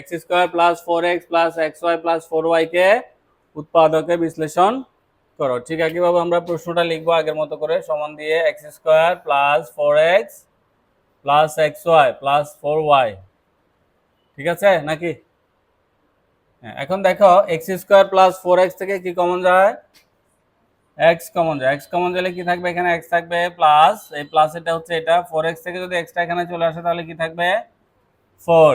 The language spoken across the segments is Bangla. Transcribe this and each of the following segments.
X square plus four x plus x y plus four y কে উৎপাদকে বিশ্লেষণ করো। ঠিক একইভাবে আমরা প্রশ্নটা লিখব আগের মতো করে। সমান দিয়ে x square plus four x plus x y plus four y. ঠিক আছে নাকি? হ্যাঁ এখন দেখো, x square plus four x থেকে কি কমন যায়? এক্স কমন যায়। এক্স কমন গেলে কি থাকবে? এখানে এক্স থাকবে প্লাস। এই প্লাস এটা হচ্ছে এটা। ফোর এক্স থেকে যদি এক্সটা এখানে চলে আসে, তাহলে কি থাকবে? ফোর।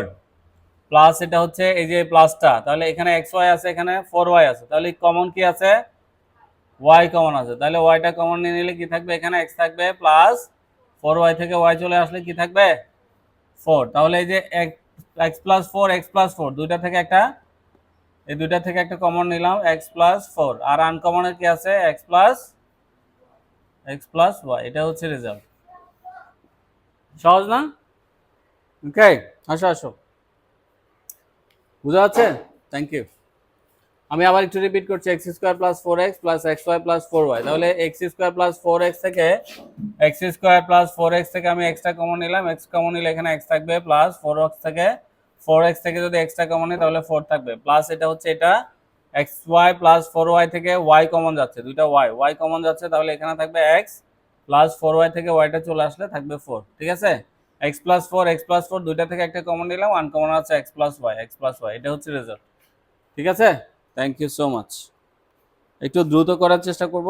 প্লাস এটা হচ্ছে এই যে প্লাসটা তাহলে এখানে এক্স ওয়াই আছে, এখানে ফোর ওয়াই আছে। তাহলে কমন কি আছে? ওয়াই কমন আছে। তাহলে ওয়াইটা কমন নিয়ে নিলে কি থাকবে? এখানে এক্স থাকবে প্লাস ফোর ওয়াই থেকে ওয়াই চলে আসলে কি থাকবে? ফোর তাহলে এই যে x plus four x plus four দুইটা থেকে একটা, এই দুইটা থেকে একটা কমন নিলাম এক্স প্লাস ফোর আর আনকমনের কি আছে? X plus x plus y এটা হচ্ছে রেজাল্ট সহজ না? ওকে আসো আসো। বুঝা যাচ্ছে? থ্যাংক ইউ আমি আবার একটু রিপিট করছি x square plus four x plus x y plus four y তাহলে x square plus four x থেকে x square plus four x থেকে আমি এক্সটা কমন নিলাম এক্স কমন নিলে এখানে এক্স থাকবে প্লাস ফোর এক্স থেকে ফোর এক্স থেকে যদি এক্সটা কমন নিই তাহলে ফোর থাকবে। প্লাস এটা হচ্ছে এটা x y plus four y থেকে ওয়াই কমন যাচ্ছে, দুইটা ওয়াই ওয়াই কমন যাচ্ছে, তাহলে এখানে থাকবে এক্স প্লাস ফোর ওয়াই থেকে ওয়াইটা চলে আসলে থাকবে ফোর ঠিক আছে? X plus four x plus four দুইটা থেকে একটা কমন নিলাম আনকমন আছে x plus y x plus y এটা হচ্ছে রেজাল্ট ঠিক আছে? থ্যাংক ইউ সো মাচ একটু দ্রুত করার চেষ্টা করব।